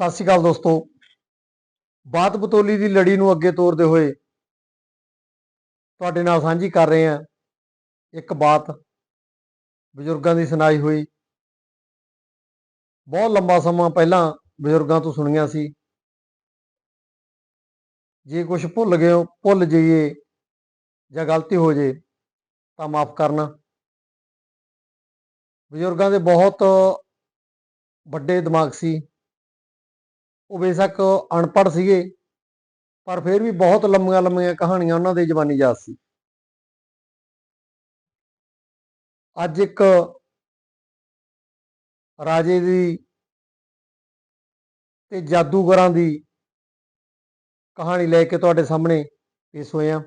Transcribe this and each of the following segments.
ਸਤਿ ਸ਼੍ਰੀ ਅਕਾਲ ਦੋਸਤੋ। ਬਾਤ ਬਤੋਲੀ ਦੀ ਲੜੀ ਨੂੰ ਅੱਗੇ ਤੋਰਦੇ ਹੋਏ ਤੁਹਾਡੇ ਨਾਲ ਸਾਂਝੀ ਕਰ ਰਹੇ ਹਾਂ। ਇੱਕ ਬਾਤ ਬਜ਼ੁਰਗਾਂ ਦੀ ਸੁਣਾਈ ਹੋਈ। ਬਹੁਤ ਲੰਬਾ ਸਮਾਂ ਪਹਿਲਾਂ ਬਜ਼ੁਰਗਾਂ ਤੋਂ ਸੁਣੀਆਂ ਸੀ। ਜੇ ਕੁਝ ਭੁੱਲ ਗਏ ਹੋ, ਭੁੱਲ ਜਾਈਏ ਜਾਂ ਗਲਤੀ ਹੋ ਜੇ ਤਾਂ ਮਾਫ ਕਰਨਾ। ਬਜ਼ੁਰਗਾਂ ਦੇ ਬਹੁਤ ਵੱਡੇ ਦਿਮਾਗ ਸੀ। ਉਹ ਬੇਸ਼ੱਕ ਅਨਪੜ੍ਹ ਸੀਗੇ, ਪਰ ਫਿਰ ਵੀ ਬਹੁਤ ਲੰਮੀਆਂ ਲੰਮੀਆਂ ਕਹਾਣੀਆਂ ਉਹਨਾਂ ਦੇ ਜ਼ਬਾਨੀ ਯਾਦ ਸੀ। ਅੱਜ ਇੱਕ ਰਾਜੇ ਦੀ ਤੇ ਜਾਦੂਗਰਾਂ ਦੀ ਕਹਾਣੀ ਲੈ ਕੇ ਤੁਹਾਡੇ ਸਾਹਮਣੇ ਪੇਸ਼ ਹੋਏ ਹਾਂ।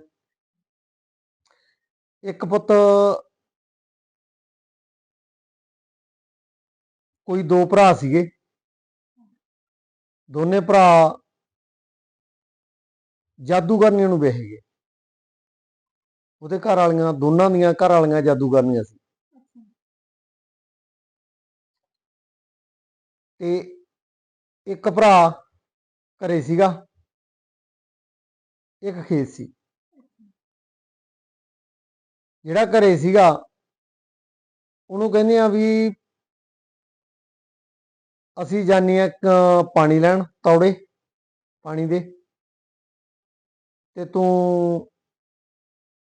ਇੱਕ ਪੁੱਤ ਕੋਈ ਦੋ ਭਰਾ ਸੀਗੇ। ਦੋਨੇ ਭਰਾ ਜਾਦੂਗਰਨੀਆਂ ਨੂੰ ਵੇਖ ਗਏ। ਉਹਦੇ ਘਰ ਵਾਲੀਆਂ, ਦੋਨਾਂ ਦੀਆਂ ਘਰ ਵਾਲੀਆਂ ਜਾਦੂਗਰਨੀਆਂ ਸੀ। ਤੇ ਇੱਕ ਭਰਾ ਘਰੇ ਸੀਗਾ, ਇੱਕ ਖੇਤ ਸੀ। ਜਿਹੜਾ ਘਰੇ ਸੀਗਾ, ਉਹਨੂੰ ਕਹਿੰਦੇ ਆ ਵੀ ਅਸੀਂ ਜਾਨੀ ਆ ਪਾਣੀ ਲੈਣ ਤੌੜੇ ਪਾਣੀ ਦੇ। ਤੇ ਤੂੰ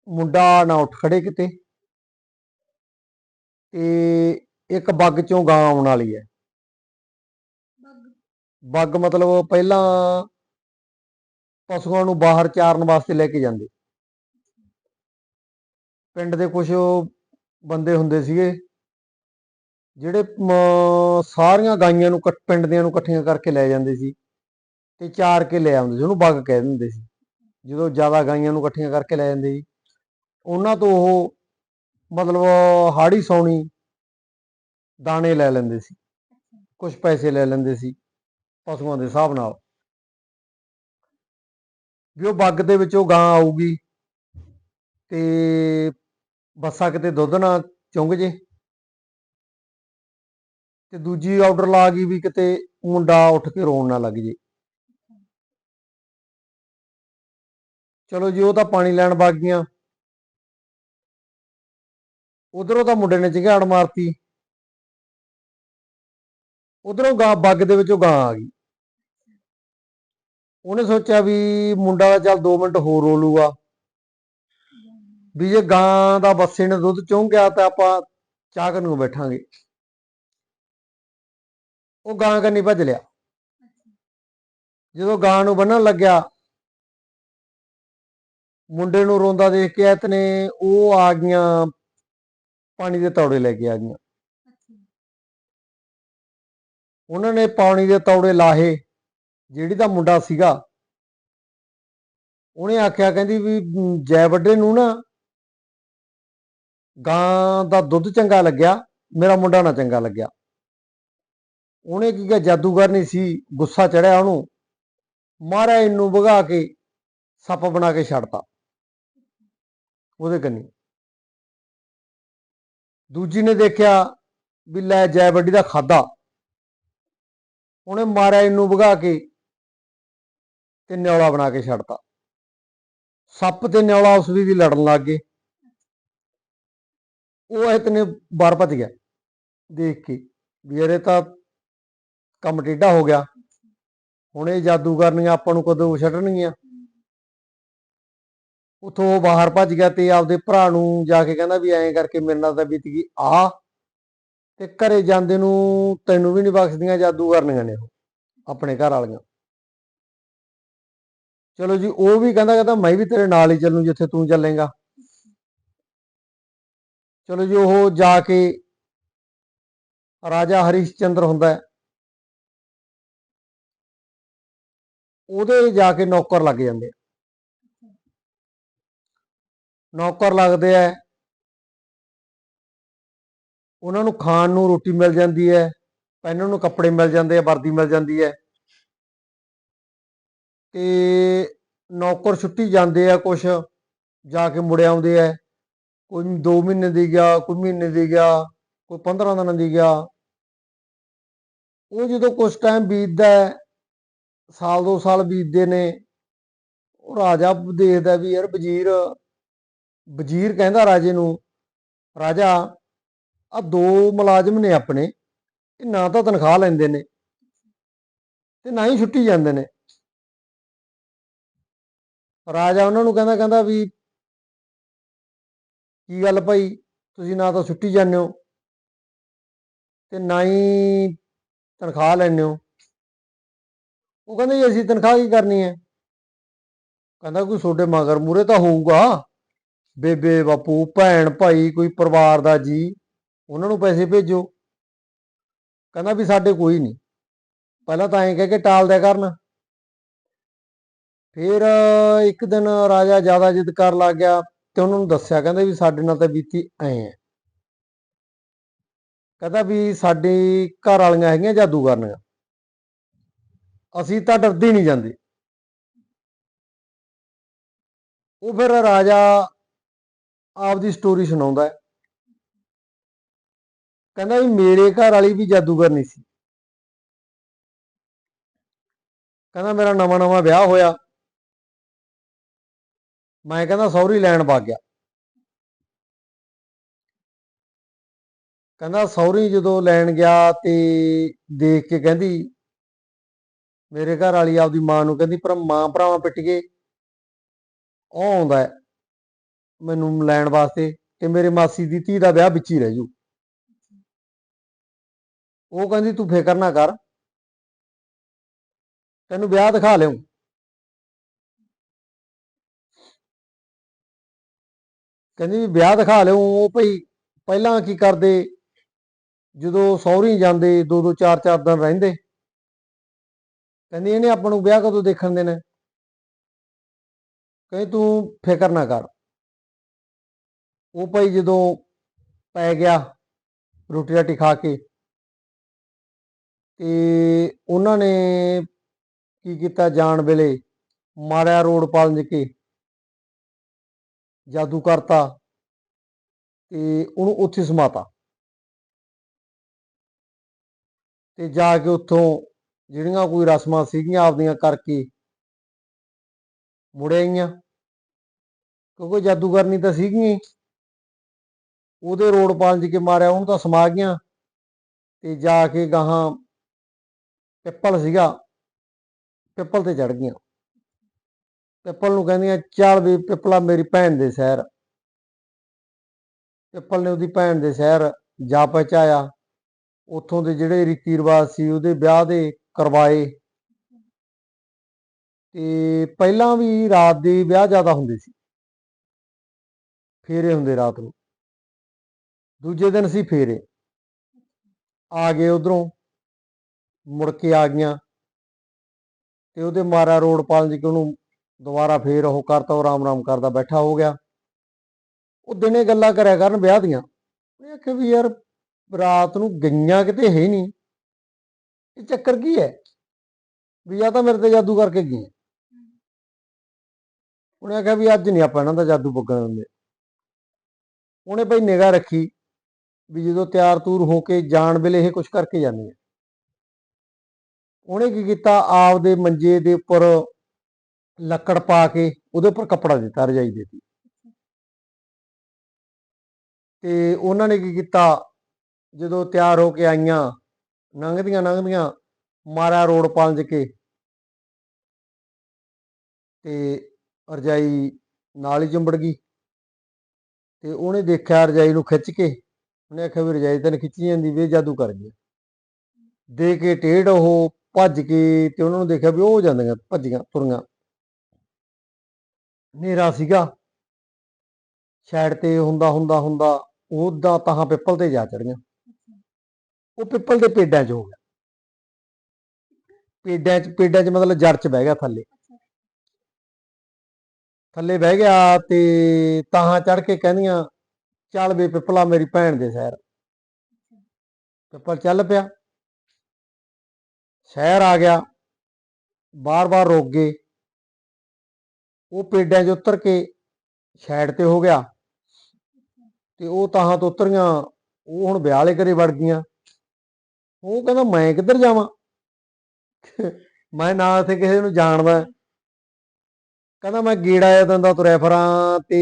ਮੁੰਡਾ ਨਾ ਉੱਠ ਖੜੇ ਕਿਤੇ। ਤੇ ਇੱਕ ਬੱਗ ਚੋਂ ਗਾਂ ਆਉਣ ਵਾਲੀ ਹੈ ਬੱਗ। ਮਤਲਬ ਪਹਿਲਾਂ ਪਸ਼ੂਆਂ ਨੂੰ ਬਾਹਰ ਚਾਰਨ ਵਾਸਤੇ ਲੈ ਕੇ ਜਾਂਦੇ। ਪਿੰਡ ਦੇ ਕੁਝ ਬੰਦੇ ਹੁੰਦੇ ਸੀਗੇ। ਜਿਹੜੇ ਸਾਰੀਆਂ ਗਾਈਆਂ ਨੂੰ ਪਿੰਡ ਦੀਆਂ ਨੂੰ ਇਕੱਠੀਆਂ ਕਰਕੇ ਲੈ ਜਾਂਦੇ ਸੀ ਤੇ ਚਾਰ ਕੇ ਲੈ ਆਉਂਦੇ ਸੀ, ਉਹਨੂੰ ਬੱਗ ਕਹਿ ਦਿੰਦੇ ਸੀ। ਜਦੋਂ ਜ਼ਿਆਦਾ ਗਾਈਆਂ ਨੂੰ ਇਕੱਠੀਆਂ ਕਰਕੇ ਲੈ ਜਾਂਦੇ ਸੀ, ਉਹਨਾਂ ਤੋਂ ਉਹ ਮਤਲਬ ਹਾੜੀ ਸੌਣੀ ਦਾਣੇ ਲੈ ਲੈਂਦੇ ਸੀ ਕੁਝ ਪੈਸੇ ਲੈ ਲੈਂਦੇ ਸੀ ਪਸ਼ੂਆਂ ਦੇ ਹਿਸਾਬ ਨਾਲ। ਵੀ ਉਹ ਬੱਗ ਦੇ ਵਿੱਚ ਉਹ ਗਾਂ ਆਊਗੀ ਤੇ ਬੱਸਾ ਕਿਤੇ ਦੁੱਧ ਨਾ ਚੁੰਗ ਜੇ। ਤੇ ਦੂਜੀ ਆਰਡਰ ਲਾ ਗਈ ਵੀ ਕਿਤੇ ਮੁੰਡਾ ਉੱਠ ਕੇ ਰੋਣ ਨਾ ਲੱਗ ਜੇ। ਚਲੋ ਜੀ, ਉਹ ਤਾਂ ਪਾਣੀ ਲੈਣ ਵਗ ਗਈਆਂ। ਉਧਰੋਂ ਤਾਂ ਮੁੰਡੇ ਨੇ ਚਿਹਾੜ ਮਾਰਤੀ। ਉਧਰੋਂ ਗਾਂ ਬੱਗ ਦੇ ਵਿੱਚੋਂ ਗਾਂ ਆ ਗਈ। ਉਹਨੇ ਸੋਚਿਆ ਵੀ ਮੁੰਡਾ ਦਾ ਚੱਲ 2 ਮਿੰਟ ਹੋਰ ਰੋ ਲੂਗਾ। ਵੀ ਜੇ ਗਾਂ ਦਾ ਬੱਸੇ ਨੇ ਦੁੱਧ ਚੁੰਗ ਗਿਆ ਤਾਂ ਆਪਾਂ ਚਾਹ ਨੂੰ ਬੈਠਾਂਗੇ। ਉਹ ਗਾਂ ਕੰਨੀ ਭੱਜ ਲਿਆ। ਜਦੋਂ ਗਾਂ ਨੂੰ ਬੰਨਣ ਲੱਗਿਆ, ਮੁੰਡੇ ਨੂੰ ਰੋਂਦਾ ਦੇਖ ਕੇ ਐਤ ਨੇ ਉਹ ਆ ਗਈਆਂ, ਪਾਣੀ ਦੇ ਤੌੜੇ ਲੈ ਕੇ ਆ ਗਈਆਂ। ਉਹਨਾਂ ਨੇ ਪਾਣੀ ਦੇ ਤੌੜੇ ਲਾਹੇ, ਜਿਹੜੀ ਦਾ ਮੁੰਡਾ ਸੀਗਾ, ਉਹਨੇ ਆਖਿਆ, ਕਹਿੰਦੀ ਵੀ ਜੈ ਵੱਡੇ ਨੂੰ ਨਾ, ਗਾਂ ਦਾ ਦੁੱਧ ਚੰਗਾ ਲੱਗਿਆ, ਮੇਰਾ ਮੁੰਡਾ ਨਾ ਚੰਗਾ ਲੱਗਿਆ। ਉਹਨੇ ਕੀ ਕਿਹਾ, ਜਾਦੂਗਰ ਨਹੀਂ ਸੀ, ਗੁੱਸਾ ਚੜਿਆ ਉਹਨੂੰ। ਮਾਰਿਆ ਇਹਨੂੰ ਭਗਾ ਕੇ ਸੱਪ ਬਣਾ ਕੇ ਛੱਡਤਾ। ਉਹਦੇ ਕੰਨੀ। ਦੂਜੀ ਨੇ ਦੇਖਿਆ ਵੀ ਲੈ ਜੈ ਵੱਡੀ ਦਾ ਖਾਦਾ। ਉਹਨੇ ਮਾਰਿਆ ਇਹਨੂੰ ਭਗਾ ਕੇ ਤੇ ਨਿਉਲਾ ਬਣਾ ਕੇ ਛੱਡਤਾ। ਸੱਪ ਤੇ ਨਿਉਲਾ ਉਸ ਵੀ ਲੜਨ ਲੱਗ ਗਏ। ਉਹ ਇਤਨੇ ਬਾਰ ਭੱਜ ਗਿਆ, ਦੇਖ ਕੇ। ਵੀ ਇਹਦੇ ਤਾਂ ਕੰਮ ਟੇਢਾ ਹੋ ਗਿਆ। ਹੁਣ ਇਹ ਜਾਦੂਗਰਨੀਆਂ ਆਪਾਂ ਨੂੰ ਕਦੋਂ ਛੱਡਣਗੀਆਂ? ਉਥੋਂ ਉਹ ਬਾਹਰ ਭੱਜ ਗਿਆ ਤੇ ਆਪਦੇ ਭਰਾ ਨੂੰ ਜਾ ਕੇ ਕਹਿੰਦਾ ਵੀ ਐਂ ਕਰਕੇ ਮੇਰੇ ਨਾਲ ਤਾਂ ਬੀਤ ਗਈ। ਆ ਤੇ ਘਰੇ ਜਾਂਦੇ ਨੂੰ ਤੈਨੂੰ ਵੀ ਨਹੀਂ ਬਖਸ਼ਦੀਆਂ ਜਾਦੂਗਰਨੀਆਂ ਨੇ ਉਹ, ਆਪਣੇ ਘਰ ਵਾਲੀਆਂ। ਚਲੋ ਜੀ, ਉਹ ਵੀ ਕਹਿੰਦਾ ਕਹਿੰਦਾ ਮੈਂ ਵੀ ਤੇਰੇ ਨਾਲ ਹੀ ਚੱਲੂ ਜਿੱਥੇ ਤੂੰ ਚੱਲੇਗਾ। ਚਲੋ ਜੀ, ਉਹ ਜਾ ਕੇ ਰਾਜਾ ਹਰੀਸ਼ ਚੰਦਰ ਹੁੰਦਾ ਉਹਦੇ ਜਾ ਕੇ ਨੌਕਰ ਲੱਗ ਜਾਂਦੇ ਆ। ਨੌਕਰ ਲੱਗਦੇ ਆ। ਉਹਨਾਂ ਨੂੰ ਖਾਣ ਨੂੰ ਰੋਟੀ ਮਿਲ ਜਾਂਦੀ ਹੈ, ਪਹਿਨਣ ਨੂੰ ਕੱਪੜੇ ਮਿਲ ਜਾਂਦੇ ਆ, ਵਰਦੀ ਮਿਲ ਜਾਂਦੀ ਹੈ। ਤੇ ਨੌਕਰ ਛੁੱਟੀ ਜਾਂਦੇ ਆ ਕੁਛ, ਜਾ ਕੇ ਮੁੜ ਆਉਂਦੇ ਆ। ਕੋਈ 2 ਮਹੀਨੇ ਦੀ ਗਿਆ, ਕੋਈ ਮਹੀਨੇ ਦੀ ਗਿਆ, ਕੋਈ 15 ਦਿਨਾਂ ਦੀ ਗਿਆ। ਉਹ ਜਦੋਂ ਕੁਝ ਟਾਈਮ ਬੀਤਦਾ ਸਾਲ ਦੋ ਸਾਲ ਬੀਤਦੇ ਨੇ। ਉਹ ਰਾਜਾ ਦੇਖਦਾ ਵੀ ਯਾਰ ਵਜ਼ੀਰ ਵਜ਼ੀਰ ਕਹਿੰਦਾ ਰਾਜੇ ਨੂੰ, ਰਾਜਾ ਆ ਦੋ ਮੁਲਾਜ਼ਮ ਨੇ ਆਪਣੇ, ਇਹ ਨਾ ਤਾਂ ਤਨਖਾਹ ਲੈਂਦੇ ਨੇ ਤੇ ਨਾ ਹੀ ਛੁੱਟੀ ਜਾਂਦੇ ਨੇ। ਰਾਜਾ ਉਹਨਾਂ ਨੂੰ ਕਹਿੰਦਾ ਕਹਿੰਦਾ ਵੀ, ਕੀ ਗੱਲ ਭਾਈ, ਤੁਸੀਂ ਨਾ ਤਾਂ ਛੁੱਟੀ ਜਾਂਦੇ ਹੋ ਤੇ ਨਾ ਹੀ ਤਨਖਾਹ ਲੈਂਦੇ ਹੋ। ਉਹ ਕਹਿੰਦੇ ਜੀ, ਅਸੀਂ ਤਨਖਾਹ ਕੀ ਕਰਨੀ ਹੈ? ਕਹਿੰਦਾ ਕੋਈ ਤੁਹਾਡੇ ਮਗਰ ਮੂਰੇ ਤਾਂ ਹੋਊਗਾ। ਬੇਬੇ, ਬਾਪੂ, ਭੈਣ, ਭਾਈ, ਕੋਈ ਪਰਿਵਾਰ ਦਾ ਜੀ, ਉਹਨਾਂ ਨੂੰ ਪੈਸੇ ਭੇਜੋ। ਕਹਿੰਦਾ ਵੀ ਸਾਡੇ ਕੋਈ ਨਹੀਂ। ਪਹਿਲਾਂ ਤਾਂ ਐਂ ਕਹਿ ਕੇ ਟਾਲ ਦਿਆ ਕਰਨ। ਫਿਰ ਇੱਕ ਦਿਨ ਰਾਜਾ ਜ਼ਿਆਦਾ ਜਿੱਦ ਕਰਨ ਲੱਗ ਗਿਆ ਤੇ ਉਹਨਾਂ ਨੂੰ ਦੱਸਿਆ, ਕਹਿੰਦਾ ਵੀ ਸਾਡੇ ਨਾਲ ਤਾਂ ਬੀਤੀ ਐ ਹੈ। ਕਹਿੰਦਾ ਵੀ ਸਾਡੇ ਘਰ ਵਾਲੀਆਂ ਹੈਗੀਆਂ ਜਾਦੂਗਰਨੀਆਂ। ਅਸੀਂ ਤਾਂ ਡਰਦੇ ਨਹੀਂ ਜਾਂਦੇ। ਉਹ ਫਿਰ ਰਾਜਾ ਆਪਦੀ ਸਟੋਰੀ ਸੁਣਾਉਂਦਾ ਹੈ। ਕਹਿੰਦਾ ਵੀ ਮੇਰੇ ਘਰ ਵਾਲੀ ਵੀ ਜਾਦੂਗਰ ਨਹੀਂ ਸੀ। ਕਹਿੰਦਾ ਮੇਰਾ ਨਵਾਂ ਨਵਾਂ ਵਿਆਹ ਹੋਇਆ। ਮੈਂ ਕਹਿੰਦਾ ਸੌਰੀ ਲੈਣ ਵਗ ਗਿਆ। ਕਹਿੰਦਾ ਸੌਰੀ ਜਦੋਂ ਲੈਣ ਗਿਆ ਤੇ ਦੇਖ ਕੇ ਕਹਿੰਦੀ ਮੇਰੇ ਘਰ ਵਾਲੀ ਆਪਦੀ ਮਾਂ ਨੂੰ ਕਹਿੰਦੀ ਪਰ ਮਾਂ ਭਰਾਵਾਂ ਪਿੱਟ ਗਏ ਉਹ ਆਉਂਦਾ ਮੈਨੂੰ ਲੈਣ ਵਾਸਤੇ ਕਿ ਮੇਰੇ ਮਾਸੀ ਦੀ ਧੀ ਦਾ ਵਿਆਹ ਵਿੱਚ ਹੀ ਰਹਿ ਜੂ। ਉਹ ਕਹਿੰਦੀ, ਤੂੰ ਫਿਕਰ ਨਾ ਕਰ। ਤੈਨੂੰ ਵਿਆਹ ਦਿਖਾ ਲਿਓ ਕਹਿੰਦੀ ਵੀ ਵਿਆਹ ਦਿਖਾ ਲਿਓ ਉਹ ਭਈ ਪਹਿਲਾਂ ਕੀ ਕਰਦੇ? ਜਦੋਂ ਸਹੁਰੀ ਜਾਂਦੇ ਦੋ ਦੋ ਚਾਰ ਚਾਰ ਦਿਨ ਰਹਿੰਦੇ। ਕਹਿੰਦੀ ਇਹਨੇ ਆਪਾਂ ਨੂੰ ਵਿਆਹ ਕਦੋਂ ਦੇਖਣ ਦੇਣਾ? ਕਹਿੰਦੀ ਤੂੰ ਫਿਕਰ ਨਾ ਕਰ। ਉਹ ਭਾਈ ਜਦੋਂ ਪੈ ਗਿਆ ਰੋਟੀ ਰਾਟੀ ਖਾ ਕੇ ਤੇ ਉਹਨਾਂ ਨੇ ਕੀ ਕੀਤਾ ਜਾਣ ਵੇਲੇ? ਮਾਰਿਆ ਰੋਡ ਪਾਲਜ ਕੇ। ਜਾਦੂ ਕਰਤਾ ਤੇ ਉਹਨੂੰ ਉੱਥੇ ਸਮਾਤਾ। ਤੇ ਜਾ ਕੇ ਉੱਥੋਂ ਜਿਹੜੀਆਂ ਕੋਈ ਰਸਮਾਂ ਸੀਗੀਆਂ ਆਪਦੀਆਂ ਕਰਕੇ ਮੁੜ ਆਈਆਂ। ਕਿਉਂਕਿ ਜਾਦੂਗਰਨੀ ਤਾਂ ਸੀਗੀਆਂ ਉਹਦੇ ਰੋਡ ਪਾਲਜ ਕੇ ਮਾਰਿਆ, ਉਹਨੂੰ ਤਾਂ ਸਮਾ ਗਈਆਂ। ਤੇ ਜਾ ਕੇ ਗਾਹਾਂ ਪਿੱਪਲ ਸੀਗਾ, ਪਿੱਪਲ ਤੇ ਚੜ ਗਈਆਂ। ਪਿੱਪਲ ਨੂੰ ਕਹਿੰਦੀਆਂ, ਚੱਲ ਵੀ ਪਿੱਪਲਾ ਮੇਰੀ ਭੈਣ ਦੇ ਸ਼ਹਿਰ। ਪਿੱਪਲ ਨੇ ਉਹਦੀ ਭੈਣ ਦੇ ਸ਼ਹਿਰ ਜਾ ਪਹੁੰਚਾਇਆ। ਉੱਥੋਂ ਦੇ ਜਿਹੜੇ ਰੀਤੀ ਰਿਵਾਜ ਸੀ, ਉਹਦੇ ਵਿਆਹ ਦੇ ਕਰਵਾਏ। ਤੇ ਪਹਿਲਾਂ ਵੀ ਰਾਤ ਦੇ ਵਿਆਹ ਜ਼ਿਆਦਾ ਹੁੰਦੇ ਸੀ। ਫੇਰੇ ਹੁੰਦੇ ਰਾਤ ਨੂੰ। ਦੂਜੇ ਦਿਨ ਸੀ ਫੇਰੇ। ਆ ਗਏ ਉਧਰੋਂ। ਮੁੜ ਕੇ ਆ ਗਈਆਂ। ਤੇ ਉਹਦੇ ਮਾਰਾ ਰੋਡ ਪਾਲਣ ਜੀ ਉਹਨੂੰ ਦੁਬਾਰਾ ਫੇਰ ਉਹ ਕਰਤਾ, ਉਹ ਰਾਮ ਰਾਮ ਕਰਦਾ ਬੈਠਾ ਹੋ ਗਿਆ। ਉਹ ਦਿਨੇ ਗੱਲਾਂ ਕਰਿਆ ਕਰਨ ਵਿਆਹ ਦੀਆਂ। ਉਹਨੇ ਆਖਿਆ ਵੀ ਯਾਰ ਰਾਤ ਨੂੰ ਗਈਆਂ ਕਿਤੇ ਹੈ ਹੀ ਨਹੀਂ। ਇਹ ਚੱਕਰ ਕੀ ਹੈ? ਵੀ ਜਾਂ ਤਾਂ ਮੇਰੇ ਤੇ ਜਾਦੂ ਕਰਕੇ ਗਏ। ਉਹਨੇ ਆਖਿਆ ਵੀ ਅੱਜ ਨਹੀਂ ਆਪਾਂ ਇਹਨਾਂ ਦਾ ਜਾਦੂ ਪੁੱਗਣ ਦਿੰਦੇ। ਉਹਨੇ ਭਾਈ ਨਿਗਾਹ ਰੱਖੀ ਵੀ ਜਦੋਂ ਤਿਆਰ ਤੂਰ ਹੋ ਕੇ ਜਾਣ ਵੇਲੇ ਇਹ ਕੁਝ ਕਰਕੇ ਜਾਂਦੀ ਹੈ ਉਹਨੇ ਕੀ ਕੀਤਾ? ਆਪ ਦੇ ਮੰਜੇ ਦੇ ਉੱਪਰ ਲੱਕੜ ਪਾ ਕੇ ਉਹਦੇ ਉੱਪਰ ਕੱਪੜਾ ਦਿੱਤਾ, ਰਜਾਈ ਦਿੱਤੀ ਤੇ ਉਹਨਾਂ ਨੇ ਕੀ ਕੀਤਾ? ਜਦੋਂ ਤਿਆਰ ਹੋ ਕੇ ਆਈਆਂ ਲੰਘਦੀਆਂ ਲੰਘਦੀਆਂ, ਮਾਰਾ ਰੋਡ ਪਾਲਜ ਕੇ ਤੇ ਰਜਾਈ ਨਾਲ ਹੀ ਚੰਬੜ ਗਈ ਤੇ ਉਹਨੇ ਦੇਖਿਆ ਰਜਾਈ ਨੂੰ ਖਿੱਚ ਕੇ, ਉਹਨੇ ਆਖਿਆ ਵੀ ਰਜਾਈ ਤਾਂ ਖਿੱਚੀ ਜਾਂਦੀ, ਵੀ ਜਾਦੂ ਕਰ ਗਿਆ। ਦੇ ਕੇ ਟੇਢ ਉਹ ਭੱਜ ਕੇ ਤੇ ਉਹਨਾਂ ਨੂੰ ਦੇਖਿਆ ਵੀ ਉਹ ਜਾਂਦੀਆਂ, ਭੱਜੀਆਂ, ਤੁਰੀਆਂ। ਹਨੇਰਾ ਸੀਗਾ। ਸਾਈਡ ਤੇ ਹੁੰਦਾ ਹੁੰਦਾ ਹੁੰਦਾ ਉਹਦਾ ਤਾਂ ਪਿੱਪਲ ਤੇ ਜਾ ਚੜੀਆਂ ਉਹ ਪਿੱਪਲ ਦੇ ਪੇਡਾਂ 'ਚ ਹੋ ਗਿਆ। ਪੇਡਾਂ 'ਚ ਪੇਡਾਂ 'ਚ ਮਤਲਬ ਜੜ 'ਚ ਬਹਿ ਗਿਆ ਥੱਲੇ। ਥੱਲੇ ਬਹਿ ਗਿਆ ਤੇ ਤਾਹਾਂ ਚੜ ਕੇ ਕਹਿੰਦੀਆਂ ਚੱਲ ਵੇ ਪਿੱਪਲਾ ਮੇਰੀ ਭੈਣ ਦੇ ਸ਼ਹਿਰ। ਪਿੱਪਲ ਚੱਲ ਪਿਆ। ਸ਼ਹਿਰ ਆ ਗਿਆ। ਬਾਰ-ਬਾਰ ਰੁਕ ਗਏ। ਉਹ ਪੇਡਾਂ 'ਚ ਉਤਰ ਕੇ ਸਾਈਡ ਤੇ ਹੋ ਗਿਆ। ਤੇ ਉਹ ਤਾਹਾਂ ਤੋਂ ਉਤਰੀਆਂ ਉਹ ਹੁਣ ਵਿਆਹ ਵਾਲੇ ਘਰੇ ਵੜ ਗਈਆਂ। ਉਹ ਕਹਿੰਦਾ ਮੈਂ ਕਿੱਧਰ ਜਾਵਾਂ? ਮੈਂ ਨਾ ਇੱਥੇ ਕਿਸੇ ਨੂੰ ਜਾਣਦਾ। ਕਹਿੰਦਾ ਮੈਂ ਗੇੜਾ ਆਇਆ ਦੰਦਾ ਤੁਰਿਆ ਫਰਾਂ ਤੇ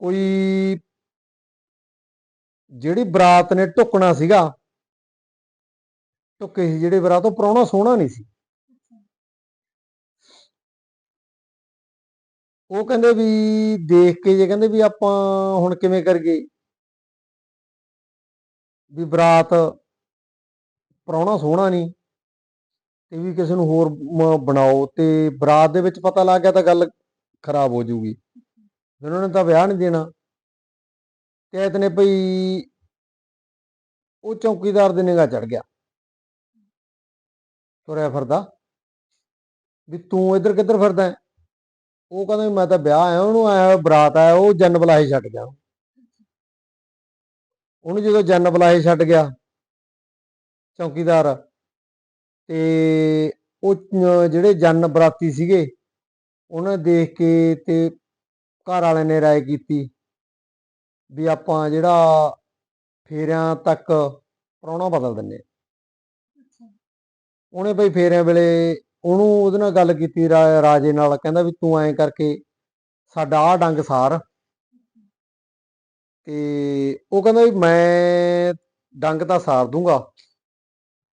ਕੋਈ ਜਿਹੜੀ ਬਰਾਤ ਨੇ ਢੁੱਕਣਾ ਸੀਗਾ, ਢੁੱਕੇ ਸੀ ਜਿਹੜੇ ਬਰਾਤ, ਉਹ ਪ੍ਰਾਹੁਣਾ ਸੋਹਣਾ ਨਹੀਂ ਸੀ। ਉਹ ਕਹਿੰਦੇ ਵੀ ਦੇਖ ਕੇ ਜੇ ਕਹਿੰਦੇ ਵੀ ਆਪਾਂ ਹੁਣ ਕਿਵੇਂ ਕਰਗੇ ਵੀ ਬਰਾਤ ਪ੍ਰਾਹੁਣਾ ਸੋਹਣਾ ਨਹੀਂ ਤੇ ਵੀ ਕਿਸੇ ਨੂੰ ਹੋਰ ਬਣਾਓ ਤੇ ਬਰਾਤ ਦੇ ਵਿੱਚ ਪਤਾ ਲੱਗ ਗਿਆ ਤਾਂ ਗੱਲ ਖਰਾਬ ਹੋ ਜਾਊਗੀ। ਉਹਨਾਂ ਨੇ ਤਾਂ ਵਿਆਹ ਨਹੀਂ ਦੇਣਾ। ਤੇ ਇਤਨੇ ਭਈ ਉਹ ਚੌਕੀਦਾਰ ਦੇ ਨਿਗਾਹ ਚੜ ਗਿਆ। ਤੁਰਿਆ ਫਿਰਦਾ। ਵੀ ਤੂੰ ਇੱਧਰ ਕਿੱਧਰ ਫਿਰਦਾ ਉਹ ਕਹਿੰਦਾ ਮੈਂ ਤਾਂ ਵਿਆਹ ਆਇਆ, ਉਹਨੂੰ ਆਇਆ ਬਰਾਤ ਆਇਆ, ਉਹ ਜੰਨ ਬਲਾਹੇ ਛੱਡ ਗਿਆ। ਉਹਨੂੰ ਜਦੋਂ ਜੰਨ ਬਲਾਹੇ ਛੱਡ ਗਿਆ ਚੌਕੀਦਾਰ ਤੇ ਉਹ ਜਿਹੜੇ ਜੰਨ ਬਰਾਤੀ ਸੀਗੇ ਉਹਨਾਂ ਦੇਖ ਕੇ ਤੇ ਘਰ ਵਾਲਿਆਂ ਨੇ ਰਾਏ ਕੀਤੀ ਵੀ ਆਪਾਂ ਜਿਹੜਾ ਫੇਰਿਆਂ ਤੱਕ ਪ੍ਰਾਹੁਣਾ ਬਦਲ ਦਿੰਨੇ। ਉਹਨੇ ਬਈ ਫੇਰਿਆਂ ਵੇਲੇ ਉਹਨੂੰ ਉਹਦੇ ਨਾਲ ਗੱਲ ਕੀਤੀ ਰਾਜੇ ਨਾਲ ਕਹਿੰਦਾ ਵੀ ਤੂੰ ਐਂ ਕਰਕੇ ਸਾਡਾ ਆਹ ਡੰਗ ਸਾਰ ਤੇ ਉਹ ਕਹਿੰਦਾ ਵੀ ਮੈਂ ਡੰਗ ਤਾਂ ਸਾਰ ਦੂੰਗਾ,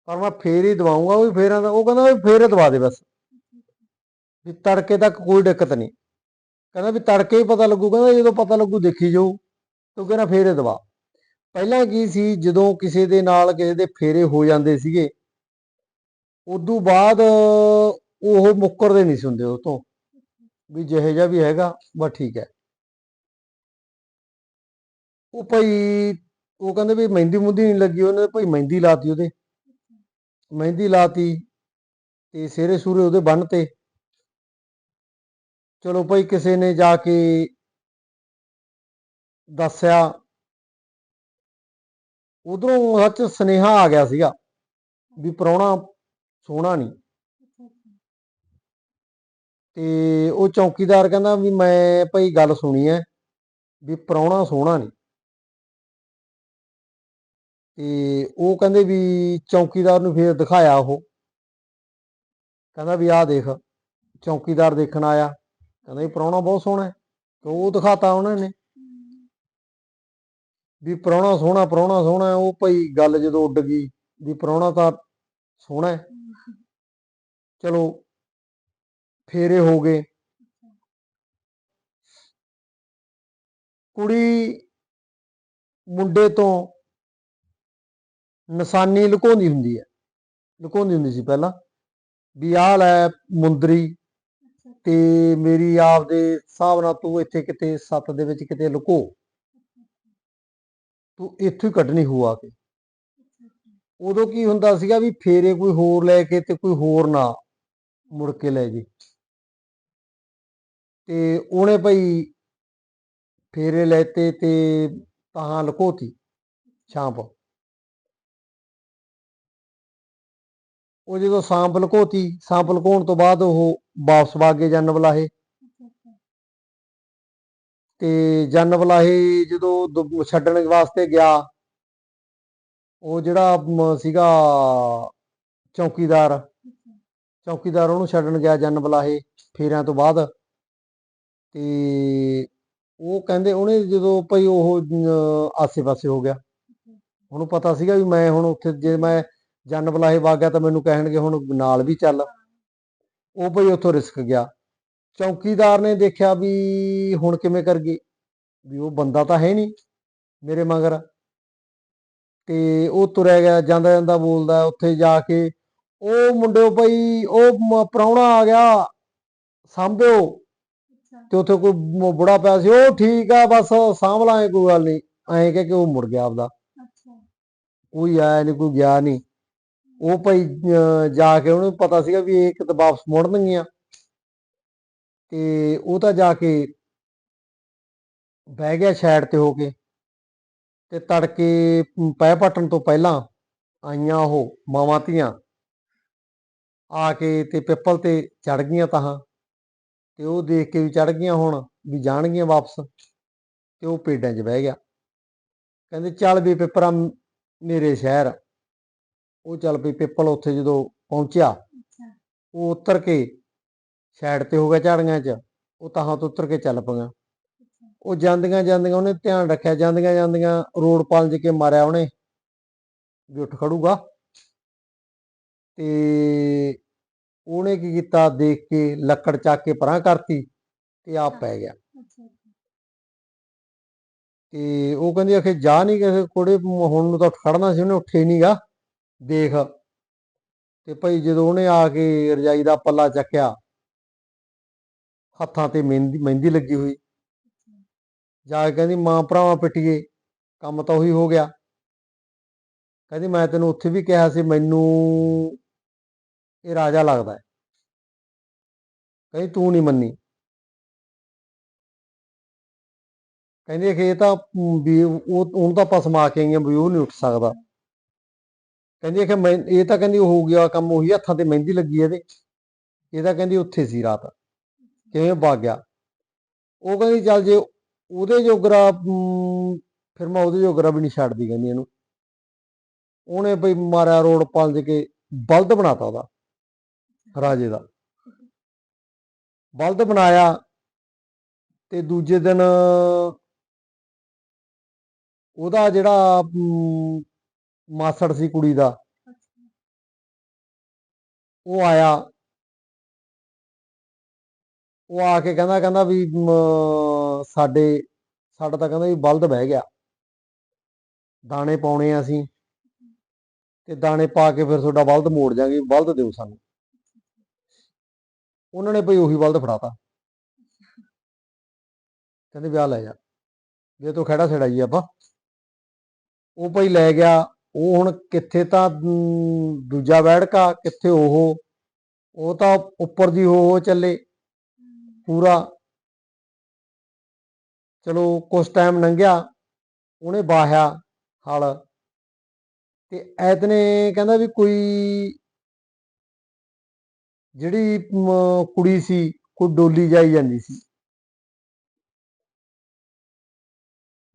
ਪਰ ਮੈਂ ਫੇਰ ਹੀ ਦਵਾਉਂਗਾ ਉਹ ਵੀ ਫੇਰਾਂ ਦਾ ਉਹ ਕਹਿੰਦਾ ਵੀ ਫੇਰੇ ਦਵਾ ਦੇ ਬਸ। ਵੀ ਤੜਕੇ ਤੱਕ ਕੋਈ ਦਿੱਕਤ ਨਹੀਂ। ਕਹਿੰਦਾ ਵੀ ਤੜਕੇ ਹੀ ਪਤਾ ਲੱਗੂ, ਕਹਿੰਦਾ ਜਦੋਂ ਪਤਾ ਲੱਗੂ ਦੇਖੀ ਜਾਊ, ਤੂੰ ਕਹਿੰਦਾ ਫੇਰੇ ਦਵਾ। ਪਹਿਲਾਂ ਕੀ ਸੀ, ਜਦੋਂ ਕਿਸੇ ਦੇ ਨਾਲ ਕਿਸੇ ਦੇ ਫੇਰੇ ਹੋ ਜਾਂਦੇ ਸੀਗੇ, ਉਦੋਂ ਬਾਅਦ ਉਹ ਮੁੱਕਰਦੇ ਨਹੀਂ ਸੀ ਹੁੰਦੇ ਉਹ ਤੋਂ। ਵੀ ਜਿਹੇ ਜਿਹਾ ਵੀ ਹੈਗਾ, ਬਸ ਠੀਕ ਹੈ। ਉਹ ਭਾਈ, ਉਹ ਕਹਿੰਦੇ ਵੀ ਮਹਿੰਦੀ ਮੁੰਦੀ ਨਹੀਂ ਲੱਗੀ, ਉਹਨੇ ਭਾਈ ਮਹਿੰਦੀ ਲਾਤੀ ਉਹਦੇ। ਮਹਿੰਦੀ ਲਾਤੀ ਤੇ ਸਿਹਰੇ ਸੂਰੇ ਉਹਦੇ ਬੰਨ ਤੇ। ਚਲੋ ਭਾਈ ਕਿਸੇ ਨੇ ਜਾ ਕੇ ਦੱਸਿਆ। ਉਧਰੋਂ ਸੱਚ ਸੁਨੇਹਾ ਆ ਗਿਆ ਸੀਗਾ ਵੀ ਪ੍ਰਾਹੁਣਾ ਸੋਹਣਾ ਨਹੀਂ। ਤੇ ਉਹ ਚੌਕੀਦਾਰ ਕਹਿੰਦਾ ਵੀ ਮੈਂ ਭਾਈ ਗੱਲ ਸੁਣੀ ਐ ਵੀ ਪ੍ਰਾਹੁਣਾ ਸੋਹਣਾ ਨਹੀਂ। ਤੇ ਉਹ ਕਹਿੰਦੇ ਵੀ ਚੌਕੀਦਾਰ ਨੂੰ ਫੇਰ ਦਿਖਾਇਆ ਉਹ। ਕਹਿੰਦਾ ਵੀ ਆਹ ਦੇਖ, ਚੌਕੀਦਾਰ ਦੇਖਣ ਆਇਆ। ਕਹਿੰਦਾ ਵੀ ਪ੍ਰਾਹੁਣਾ ਬਹੁਤ ਸੋਹਣਾ ਹੈ, ਤੇ ਉਹ ਦਿਖਾਤਾ ਉਹਨਾਂ ਨੇ। ਵੀ ਪ੍ਰਾਹੁਣਾ ਸੋਹਣਾ ਪ੍ਰਾਹੁਣਾ ਸੋਹਣਾ ਉਹ ਭਾਈ ਗੱਲ ਜਦੋਂ ਉੱਡ ਗਈ ਵੀ ਪ੍ਰਾਹੁਣਾ ਤਾਂ ਸੋਹਣਾ ਹੈ। ਚਲੋ, ਫੇਰੇ ਹੋ ਗਏ। ਕੁੜੀ ਮੁੰਡੇ ਤੋਂ ਨਿਸ਼ਾਨੀ ਲੁਕਾਉਂਦੀ ਹੁੰਦੀ ਹੈ। ਲੁਕਾਉਂਦੀ ਹੁੰਦੀ ਸੀ ਪਹਿਲਾਂ। ਵੀ ਆਹ ਲੈ ਮੁੰਦਰੀ ਤੇ ਮੇਰੀ ਆਪ ਦੇ ਹਿਸਾਬ ਨਾਲ ਤੂੰ ਇੱਥੇ ਕਿਤੇ ਸੱਤ ਦੇ ਵਿੱਚ ਕਿਤੇ ਲੁਕੋ। ਤੂੰ ਇੱਥੋਂ ਹੀ ਕੱਢਣੀ ਹੋ ਕੇ। ਉਦੋਂ ਕੀ ਹੁੰਦਾ ਸੀਗਾ ਵੀ ਫੇਰੇ ਕੋਈ ਹੋਰ ਲੈ ਕੇ ਤੇ ਕੋਈ ਹੋਰ ਨਾ ਮੁੜ ਕੇ ਲੈ ਜੇ। ਤੇ ਉਹਨੇ ਭਾਈ ਫੇਰੇ ਲੈਤੇ ਤੇ ਤਾਂ ਲੁਕੋਤੀ ਛਾਂਪ। ਉਹ ਜਦੋਂ ਸਾਂਪ ਲੁਕੋਤੀ ਸਾਂਪ ਲੁਕਾਉਣ ਤੋਂ ਬਾਅਦ ਉਹ ਵਾਪਸ ਵਾਗੇ ਜੰਨ ਬਲਾਹੇ ਤੇ ਜੰਨ ਬਲਾਹੇ ਜਦੋਂ ਛੱਡਣ ਵਾਸਤੇ ਗਿਆ, ਉਹ ਜਿਹੜਾ ਸੀਗਾ ਚੌਕੀਦਾਰ ਚੌਕੀਦਾਰ ਉਹਨੂੰ ਛੱਡਣ ਗਿਆ ਜੰਨ ਬਲਾਹੇ ਫੇਰਿਆਂ ਤੋਂ ਬਾਅਦ। ਤੇ ਉਹ ਕਹਿੰਦੇ ਉਹਨੇ ਜਦੋਂ ਭਈ ਉਹ ਆਸੇ-ਪਾਸੇ ਹੋ ਗਿਆ। ਉਹਨੂੰ ਪਤਾ ਸੀਗਾ ਵੀ ਮੈਂ ਹੁਣ ਉੱਥੇ, ਜੇ ਮੈਂ ਜੰਨ ਬਲਾਹੇ ਵਗ ਗਿਆ ਤਾਂ ਮੈਨੂੰ ਕਹਿਣਗੇ ਹੁਣ ਨਾਲ ਵੀ ਚੱਲ। ਉਹ ਭਈ ਉੱਥੋਂ ਰਿਸਕ ਗਿਆ। ਚੌਕੀਦਾਰ ਨੇ ਦੇਖਿਆ ਵੀ ਹੁਣ ਕਿਵੇਂ ਕਰਗੇ ਵੀ ਉਹ ਬੰਦਾ ਤਾਂ ਹੈ ਨਹੀਂ ਮੇਰੇ ਮਗਰ। ਤੇ ਉਹ ਤੁਰਿਆ ਗਿਆ ਜਾਂਦਾ ਜਾਂਦਾ ਬੋਲਦਾ ਉੱਥੇ ਜਾ ਕੇ ਉਹ ਮੁੰਡਿਓ ਭਾਈ ਉਹ ਪ੍ਰਾਹੁਣਾ ਆ ਗਿਆ। ਸਾਂਭਿਓ। ਤੇ ਉੱਥੇ ਕੋਈ ਬੁੜਾ ਪਿਆ ਸੀ। ਉਹ ਠੀਕ ਆ ਬਸ ਸਾਂਭ ਲਾਂਗੇ ਕੋਈ ਗੱਲ ਨਹੀਂ। ਐਂ ਕਹਿ ਕੇ ਉਹ ਮੁੜ ਗਿਆ ਆਪਦਾ। ਕੋਈ ਆਇਆ ਨਹੀਂ ਕੋਈ ਗਿਆ ਨਹੀਂ ਉਹ ਭਾਈ, ਅਹ, ਜਾ ਕੇ ਉਹਨੂੰ ਪਤਾ ਸੀਗਾ ਵੀ ਇਹ ਕਿਤੇ ਵਾਪਸ ਮੁੜਨਗੀਆਂ ਤੇ ਉਹ ਤਾਂ ਜਾ ਕੇ ਬਹਿ ਗਿਆ ਸਾਈਡ ਤੇ ਹੋ ਕੇ ਤੇ ਤੜਕੇ ਪੈ ਪਟਣ ਤੋਂ ਪਹਿਲਾਂ ਆਈਆਂ ਉਹ ਮਾਵਾਂ ਧੀਆਂ ਆ ਕੇ ਤੇ ਪਿੱਪਲ ਤੇ ਚੜ ਗਈਆਂ ਤਾਂ ਤੇ ਉਹ ਦੇਖ ਕੇ ਵੀ ਚੜ ਗਈਆਂ ਹੁਣ ਵੀ ਜਾਣਗੀਆਂ ਵਾਪਸ ਤੇ ਉਹ ਪੇਡਾਂ 'ਚ ਬਹਿ ਗਿਆ। ਕਹਿੰਦੇ, ਚੱਲ ਵੀ ਪਿੱਪਰਾ ਮ- ਮੇਰੇ ਸ਼ਹਿਰ ਉਹ ਚੱਲ ਪਈ ਪਿੱਪਲ ਉੱਥੇ ਜਦੋਂ ਪਹੁੰਚਿਆ ਉਹ ਉਤਰ ਕੇ ਸਾਈਡ ਤੇ ਹੋ ਗਿਆ ਝਾੜੀਆਂ 'ਚ ਉਹ ਤਾਹਾਂ ਤੋਂ ਉਤਰ ਕੇ ਚੱਲ ਪਈਆਂ। ਉਹ ਜਾਂਦੀਆਂ ਜਾਂਦੀਆਂ ਉਹਨੇ ਧਿਆਨ ਰੱਖਿਆ ਜਾਂਦੀਆਂ ਜਾਂਦੀਆਂ ਰੋਡ ਪਲਜ ਕੇ ਮਾਰਿਆ ਉਹਨੇ ਵੀ ਉੱਠ ਖੜੂਗਾ। ਤੇ ਉਹਨੇ ਕੀ ਕੀਤਾ ਦੇਖ ਕੇ ਲੱਕੜ ਚੱਕ ਕੇ ਪਰਾਂ ਕਰਤੀ ਤੇ ਆਪ ਪੈ ਗਿਆ। ਤੇ ਉਹ ਕਹਿੰਦੀ ਆਖੇ ਜਾ ਨਹੀਂ ਕਿਸੇ ਕੋੜੇ ਹੁਣ ਨੂੰ ਤਾਂ ਖੜਨਾ ਸੀ ਉਹਨੇ ਉੱਠੇ ਨਹੀਂਗਾ ਦੇਖ। ਤੇ ਭਾਈ ਜਦੋਂ ਉਹਨੇ ਆ ਕੇ ਰਜਾਈ ਦਾ ਪੱਲਾ ਚੱਕਿਆ, ਹੱਥਾਂ ਤੇ ਮਹਿੰਦੀ ਮਹਿੰਦੀ ਲੱਗੀ ਹੋਈ। ਜਾ ਕੇ ਕਹਿੰਦੀ, ਮਾਂ ਭਰਾਵਾਂ ਪਿੱਟੀਏ, ਕੰਮ ਤਾਂ ਉਹੀ ਹੋ ਗਿਆ। ਕਹਿੰਦੀ, ਮੈਂ ਤੈਨੂੰ ਉੱਥੇ ਵੀ ਕਿਹਾ ਸੀ, ਮੈਨੂੰ ਇਹ ਰਾਜਾ ਲੱਗਦਾ ਹੈ। ਕਹਿੰਦੀ, ਤੂੰ ਨਹੀਂ ਮੰਨੀ। ਕਹਿੰਦੀ ਕਿ ਇਹ ਤਾਂ ਵੀ ਉਹ, ਉਹਨੂੰ ਤਾਂ ਆਪਾਂ ਸਮਾ ਕੇ ਆਈਆਂ ਵੀ ਉਹ ਨਹੀਂ ਉੱਠ ਸਕਦਾ। ਕਹਿੰਦੀ ਕਿ ਮੈਂ ਇਹ ਤਾਂ ਕਹਿੰਦੀ ਹੋ ਗਿਆ ਕੰਮ ਉਹੀ ਹੱਥਾਂ ਤੇ ਮਹਿੰਦੀ ਲੱਗੀ ਇਹਦੇ। ਇਹ ਤਾਂ ਕਹਿੰਦੀ ਉੱਥੇ ਸੀ ਰਾਤ। ਕਿਵੇਂ ਵਗ ਗਿਆ। ਉਹ ਕਹਿੰਦੀ ਚੱਲ ਜੇ ਉਹਦੇ ਜੋਗਰਾ ਫਿਰ ਮੈਂ ਉਹਦੇ ਜੋਗਰਾ ਵੀ ਨਹੀਂ ਛੱਡਦੀ ਕਹਿੰਦੀ ਇਹਨੂੰ। ਉਹਨੇ ਬਈ ਮਾਰਿਆ ਰੋਡ ਪਲਜ ਕੇ ਬਲਦ ਬਣਾਤਾ ਉਹਦਾ ਰਾਜੇ ਦਾ। ਬਲਦ ਬਣਾਇਆ ਤੇ ਦੂਜੇ ਦਿਨ ਉਹਦਾ ਜਿਹੜਾ ਮ, ਮਾਸੜ ਸੀ ਕੁੜੀ ਦਾ। ਉਹ ਆਇਆ। ਉਹ ਆ ਕੇ ਕਹਿੰਦਾ ਕਹਿੰਦਾ ਵੀ ਮ, ਸਾਡੇ ਸਾਡਾ ਤਾਂ ਕਹਿੰਦਾ ਵੀ ਬਲਦ ਬਹਿ ਗਿਆ। ਦਾਣੇ ਪਾਉਣੇ ਆ ਅਸੀਂ। ਤੇ ਦਾਣੇ ਪਾ ਕੇ ਫਿਰ ਤੁਹਾਡਾ ਬਲਦ ਮੋੜ ਜਾਾਂਗੇ ਬਲਦ ਦਿਓ ਸਾਨੂੰ। ਉਹਨਾਂ ਨੇ ਭਈ ਉਹੀ ਬਲਦ ਫੜਾਤਾ। ਕਹਿੰਦੇ ਵਿਆਹ ਲੈ ਜਾ। ਜੇ ਤੂੰ ਖੜਾ ਛੜਾਈ ਆਪਾਂ। ਉਹ ਭਈ ਲੈ ਗਿਆ। ਉਹ ਹੁਣ ਕਿੱਥੇ ਤਾਂ ਦੂਜਾ ਬੈੜਕਾ ਕਿੱਥੇ ਉਹ ਉਹ ਤਾਂ ਉੱਪਰ ਦੀ ਹੋ ਚੱਲੇ, ਪੂਰਾ। ਚਲੋ ਕੁਛ ਟਾਈਮ ਲੰਘਿਆ, ਉਹਨੇ ਬਾਹਿਆ ਹਲ। ਤੇ ਐਤਨੇ ਕਹਿੰਦਾ ਵੀ ਕੋਈ ਜਿਹੜੀ ਕੁੜੀ ਸੀ, ਕੋਈ ਡੋਲੀ ਜਾਈ ਜਾਂਦੀ ਸੀ।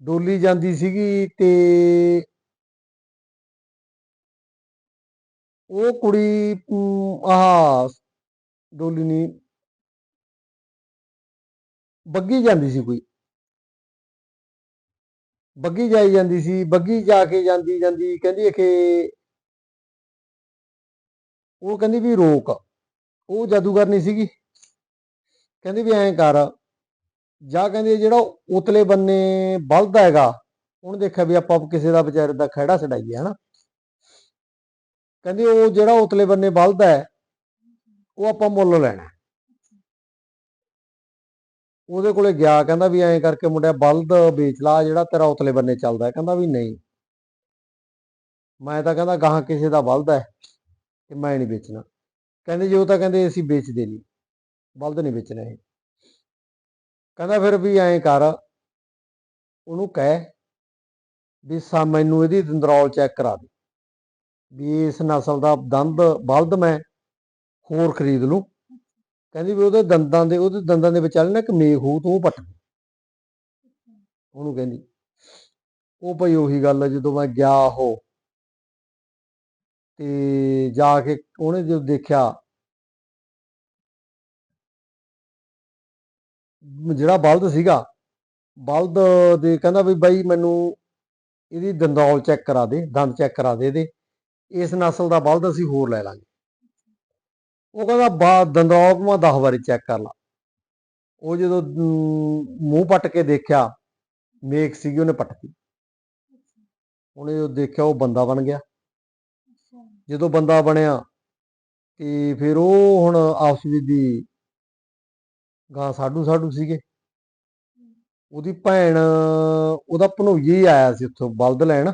ਡੋਲੀ ਜਾਂਦੀ ਸੀਗੀ ਤੇ ਉਹ ਕੁੜੀ ਮ, ਆਹ ਡੋਲੀ ਨਹੀਂ ਬੱਗੀ ਜਾਂਦੀ ਸੀ ਕੋਈ। ਬੱਗੀ ਜਾਈ ਜਾਂਦੀ ਸੀ ਬੱਗੀ ਜਾ ਕੇ ਜਾਂਦੀ ਜਾਂਦੀ ਕਹਿੰਦੀ ਕਿ ਉਹ ਕਹਿੰਦੀ ਵੀ ਰੋਕ ਉਹ ਜਾਦੂਗਰ ਨਹੀਂ ਸੀਗੀ। ਕਹਿੰਦੀ ਵੀ ਐਂ ਕਰ ਜਾ ਕਹਿੰਦੀ ਜਿਹੜਾ ਉਤਲੇ ਬੰਨੇ ਬਲਦਾ ਹੈਗਾ ਉਹਨੇ ਦੇਖਿਆ ਵੀ ਆਪਾਂ ਕਿਸੇ ਦਾ ਵਿਚਾਰੇ ਦਾ ਖਹਿੜਾ ਛਡਾਈਏ ਹਨਾ? ਕਹਿੰਦੇ ਉਹ ਜਿਹੜਾ ਉਤਲੇ ਬੰਨੇ ਬਲਦ ਹੈ, ਉਹ ਆਪਾਂ ਮੁੱਲ ਲੈਣਾ ਉਹਦੇ ਕੋਲੇ ਗਿਆ, ਕਹਿੰਦਾ ਵੀ ਐਂ ਕਰਕੇ ਮੁੰਡਿਆ ਬਲਦ ਵੇਚ ਲਾ, ਜਿਹੜਾ ਤੇਰਾ ਉਤਲੇ ਬੰਨੇ ਚੱਲਦਾ ਕਹਿੰਦਾ ਵੀ ਨਹੀਂ। ਮੈਂ ਤਾਂ ਕਹਿੰਦਾ ਗਾਹਾਂ ਕਿਸੇ ਦਾ ਬਲਦ ਹੈ ਤੇ ਮੈਂ ਨਹੀਂ ਵੇਚਣਾ। ਕਹਿੰਦੇ ਜੇ ਉਹ ਤਾਂ ਕਹਿੰਦੇ ਅਸੀਂ ਵੇਚਦੇ ਨਹੀਂ। ਬਲਦ ਨਹੀਂ ਵੇਚਣਾ ਇਹ। ਕਹਿੰਦਾ ਫਿਰ ਵੀ ਐਂ ਕਰ, ਉਹਨੂੰ ਕਹਿ ਵੀ ਸਾ ਮੈਨੂੰ ਇਹਦੀ ਦੰਦਰੌਲ ਚੈੱਕ ਕਰਾ ਦੇ। ਵੀ ਇਸ ਨਸਲ ਦਾ ਦੰਦ ਬਲਦ ਮੈਂ ਹੋਰ ਖਰੀਦ ਲੂੰ। ਕਹਿੰਦੀ ਵੀ ਉਹਦੇ ਦੰਦਾਂ ਦੇ, ਉਹਦੇ ਦੰਦਾਂ ਦੇ ਵਿਚਾਲੇ ਨਾ ਇੱਕ ਮੇਖ ਹੋਊ ਤੂੰ ਪੱਟ ਉਹਨੂੰ ਕਹਿੰਦੀ, ਉਹ ਭਈ ਉਹੀ ਗੱਲ ਹੈ ਜਦੋਂ ਮੈਂ ਗਿਆ ਉਹ, ਤੇ ਜਾ ਕੇ ਉਹਨੇ ਜਦੋਂ ਦੇਖਿਆ, ਜਿਹੜਾ ਬਲਦ ਸੀਗਾ, ਬਲਦ ਦੇ ਕਹਿੰਦਾ ਵੀ ਬਾਈ ਮੈਨੂੰ ਇਹਦੀ ਦੰਦੌਲ ਚੈੱਕ ਕਰਾ ਦੇ, ਦੰਦ ਚੈੱਕ ਕਰਾ ਦੇ ਇਹਦੇ। ਇਸ ਨਸਲ ਦਾ ਬਲਦ ਅਸੀਂ ਹੋਰ ਲੈ ਲਾਂਗੇ। ਉਹ ਕਹਿੰਦਾ ਬਾ ਦੰਦੌਲ ਮੈਂ 10 ਵਾਰੀ ਚੈੱਕ ਕਰ ਲਾ। ਉਹ ਜਦੋਂ ਅਮ, ਮੂੰਹ ਪੱਟ ਕੇ ਦੇਖਿਆ ਮੇਕ ਸੀਗੀ ਉਹਨੇ ਪੱਟਤੀ ਉਹਨੇ ਜਦੋਂ ਦੇਖਿਆ ਉਹ ਬੰਦਾ ਬਣ ਗਿਆ। ਜਦੋਂ ਬੰਦਾ ਬਣਿਆ ਤੇ ਫਿਰ ਉਹ ਹੁਣ ਆਪਸ ਵਿੱਚ ਦੀ ਗਾਂ ਸਾਡੂ ਸਾਡੂ ਸੀਗੇ। ਉਹਦੀ ਭੈਣ ਉਹਦਾ ਭਨੋਈਏ ਹੀ ਆਇਆ ਸੀ ਉੱਥੋਂ ਬਲਦ ਲੈਣ।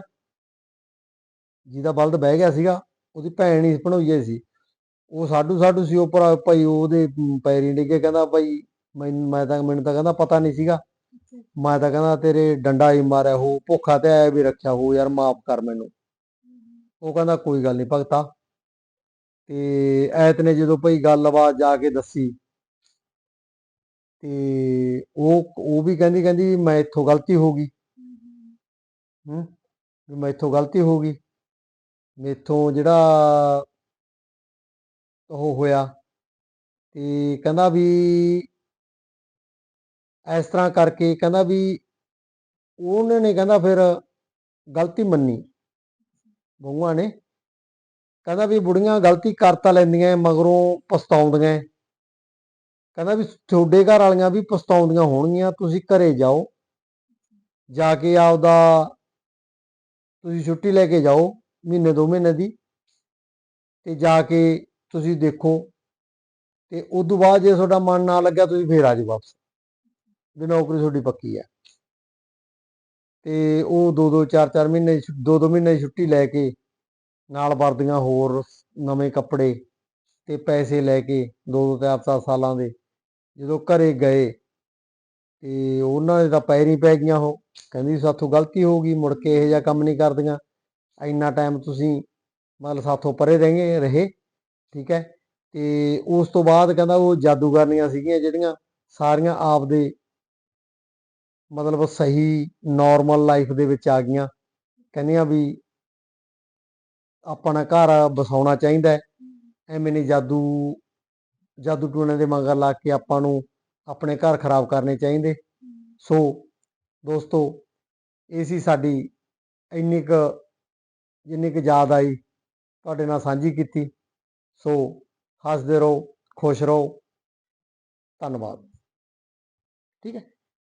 ਜਿਹਦਾ ਬਲਦ ਬਹਿ ਗਿਆ ਸੀਗਾ, ਉਹਦੀ ਭੈਣ ਹੀ ਭਣੋਈਆ ਸੀ। ਉਹ ਸਾਡੂ ਸਾਡੂ ਸੀ, ਉਹ ਭਰਾ ਭਾਈ ਉਹਦੇ ਪੈਰੀ ਡਿੱਗੇ ਕਹਿੰਦਾ ਭਾਈ ਮੈਨੂੰ, ਮੈਂ ਤਾਂ, ਮੈਨੂੰ ਤਾਂ ਕਹਿੰਦਾ ਪਤਾ ਨਹੀਂ ਸੀਗਾ। ਮੈਂ ਤਾਂ ਕਹਿੰਦਾ ਤੇਰੇ ਡੰਡਾ ਹੀ ਮਾਰਿਆ, ਹੋ ਭੁੱਖਾ ਤੇ ਆਇਆ ਵੀ ਰੱਖਿਆ, ਹੋ ਯਾਰ ਮਾਫ ਕਰ ਮੈਨੂੰ। ਉਹ ਕਹਿੰਦਾ ਕੋਈ ਗੱਲ ਨਹੀਂ ਭਗਤਾ। ਤੇ ਐਤ ਨੇ ਜਦੋਂ ਭਈ ਗੱਲਬਾਤ ਜਾ ਕੇ ਦੱਸੀ, ਤੇ ਉਹ ਉਹ ਵੀ ਕਹਿੰਦੀ ਕਹਿੰਦੀ ਮੈਂ ਇੱਥੋਂ ਗਲਤੀ ਹੋ ਗਈ। ਹੂੰ, ਵੀ ਮੈਂ ਇੱਥੋਂ ਗਲਤੀ ਹੋ ਗਈ। ਮੇਥੋਂ ਜਿਹੜਾ ਉਹ ਹੋਇਆ ਤੇ ਕਹਿੰਦਾ ਵੀ ਇਸ ਤਰ੍ਹਾਂ ਕਰਕੇ ਕਹਿੰਦਾ ਵੀ ਉਹਨਾਂ ਨੇ ਕਹਿੰਦਾ ਫਿਰ ਗਲਤੀ ਮੰਨੀ, ਬਹੂਆਂ ਨੇ। ਕਹਿੰਦਾ ਵੀ ਬੁੜੀਆਂ ਗਲਤੀ ਕਰ ਤਾਂ ਲੈਂਦੀਆਂ, ਮਗਰੋਂ ਪਛਤਾਉਂਦੀਆਂ। ਕਹਿੰਦਾ ਵੀ ਤੁਹਾਡੇ ਘਰ ਵਾਲੀਆਂ ਵੀ ਪਛਤਾਉਂਦੀਆਂ ਹੋਣਗੀਆਂ, ਤੁਸੀਂ ਘਰੇ ਜਾਓ। ਜਾ ਕੇ ਆਪਦਾ ਤੁਸੀਂ ਛੁੱਟੀ ਲੈ ਕੇ ਜਾਓ। ਮਹੀਨੇ, ਦੋ ਮਹੀਨੇ ਦੀ ਤੇ ਜਾ ਕੇ ਤੁਸੀਂ ਦੇਖੋ ਤੇ ਉਸ ਤੋਂ ਬਾਅਦ ਜੇ ਤੁਹਾਡਾ ਮਨ ਨਾ ਲੱਗਿਆ ਤੁਸੀਂ ਫੇਰ ਆ ਜਾਓ ਵਾਪਸ। ਵੀ ਨੌਕਰੀ ਤੁਹਾਡੀ ਪੱਕੀ ਹੈ। ਤੇ ਉਹ ਦੋ ਦੋ, ਚਾਰ ਚਾਰ ਮਹੀਨੇ ਦੀ ਛੁ- ਦੋ ਦੋ ਮਹੀਨੇ ਦੀ ਛੁੱਟੀ ਲੈ ਕੇ ਨਾਲ ਵਰਦੀਆਂ ਹੋਰ ਨਵੇਂ ਕੱਪੜੇ ਤੇ ਪੈਸੇ ਲੈ ਕੇ ਦੋ ਦੋ, ਚਾਰ ਚਾਰ ਸਾਲਾਂ ਦੇ ਜਦੋਂ ਘਰੇ ਗਏ ਤੇ ਉਹਨਾਂ ਦੇ ਤਾਂ ਪੈਰੀ ਪੈ ਗਈਆਂ ਉਹ। ਕਹਿੰਦੀ ਸਾਥੋਂ ਗਲਤੀ ਹੋ ਗਈ, ਮੁੜ ਕੇ ਇਹੋ ਜਿਹਾ ਕੰਮ ਨਹੀਂ ਕਰਦੀਆਂ। ਇੰਨਾ ਟਾਈਮ ਤੁਸੀਂ ਮਤਲਬ ਸਾਥੋਂ ਪਰੇ ਰਹਿਗੇ ਰਹੇ ਠੀਕ ਹੈ? ਤੇ ਉਸ ਤੋਂ ਬਾਅਦ ਕਹਿੰਦਾ ਉਹ ਜਾਦੂਗਰਨੀਆਂ ਸੀਗੀਆਂ ਜਿਹੜੀਆਂ ਸਾਰੀਆਂ ਆਪਦੇ ਮਤਲਬ ਸਹੀ ਨਾਰਮਲ ਲਾਈਫ ਦੇ ਵਿੱਚ ਆ ਗਈਆਂ। ਕਹਿੰਦੀਆਂ ਵੀ ਆਪਣਾ ਘਰ ਬਸਾਉਣਾ ਚਾਹੀਦਾ ਐਵੇਂ ਨਹੀਂ ਜਾਦੂ ਜਾਦੂ ਟੂਣੇ ਦੇ ਮਗਰ ਲੱਗ ਕੇ ਆਪਾਂ ਨੂੰ ਆਪਣੇ ਘਰ ਖਰਾਬ ਕਰਨੇ ਚਾਹੀਦੇ। ਸੋ ਦੋਸਤੋ ਇਹ ਸੀ ਸਾਡੀ ਇੰਨੀ ਕੁ ਜਿੰਨੀ ਕੁ ਯਾਦ ਆਈ, ਤੁਹਾਡੇ ਨਾਲ ਸਾਂਝੀ ਕੀਤੀ। ਸੋ ਹੱਸਦੇ ਰਹੋ, ਖੁਸ਼ ਰਹੋ। ਧੰਨਵਾਦ। ਠੀਕ ਹੈ।